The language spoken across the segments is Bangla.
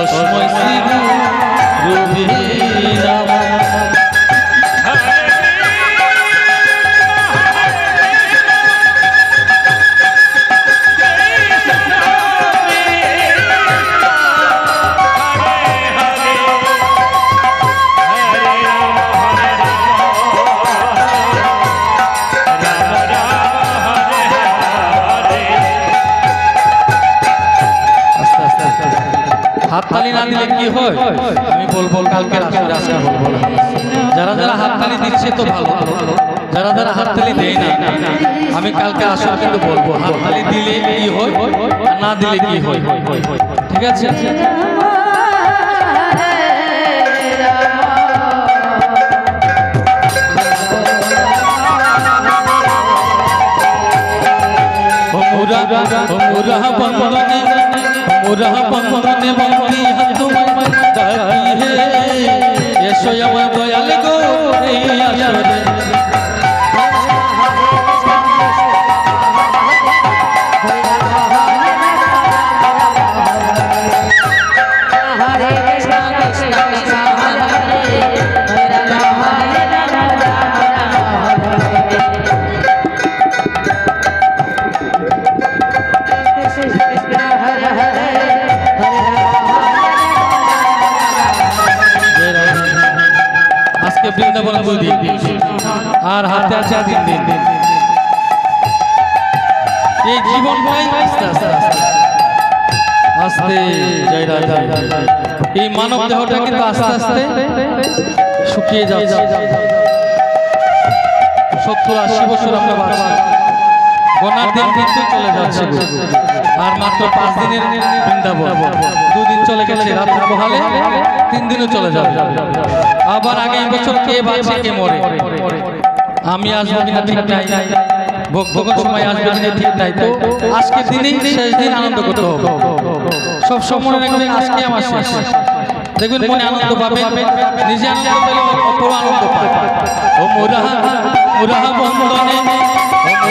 তস্মৈ শ্রী গুরুবে হাততালি না দিলে কি হয়? আমি বলব কালকে আসলে আজকে বলব না। যারা যারা হাততালি দিচ্ছে তো ভালো। যারা যারা হাততালি দেয় না, আমি কালকে আসলে কিন্তু বলব, হাততালি দিলে কি হয় না দিলে কি হয়? ঠিক আছে? মুরা বন্দনে মুরা বন্দনে বন্দি আজকে বৃন্দাবন দিন। আর হাতে আছে তিন দিন এই জীবনটাই আস্তে আস্তে আস্তে। জয় রাধা এই মানব দেহটা কিন্তু আস্তে আস্তে শুকিয়ে যাচ্ছে। সত্তর আশি বছর আমরা বাঁচি দিন চলে যাচ্ছে আর মাত্র পাঁচ দিনের দুদিন চলে গেছে বহালে তিন দিনও চলে আবার আগামী বছর কে বাঁচে কে মরে? আমি আসব ঠিক নাই। সময় আসবে ঠিক নাই তো। আজকের দিনেই শেষ দিন আনন্দ করতে হবে। সব সময় আজকে আমার শেষ। দেখবেন মনে আনন্দ পাবে নিজে আনন্দ পেলে অপর আনন্দ পাবে ও বন্ধনে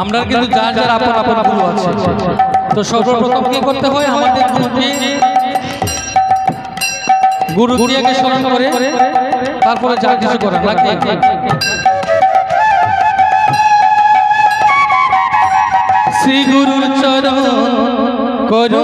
আমরা কিন্তু যার যার আপন আপন গুরু আছে। তো সর্বপ্রথম কি করতে হয়? আমাদের গুরু গুরিয়াকে স্মরণ করে তারপরে যা কিছু করে নাকি? শ্রী গুরুর চরণ করো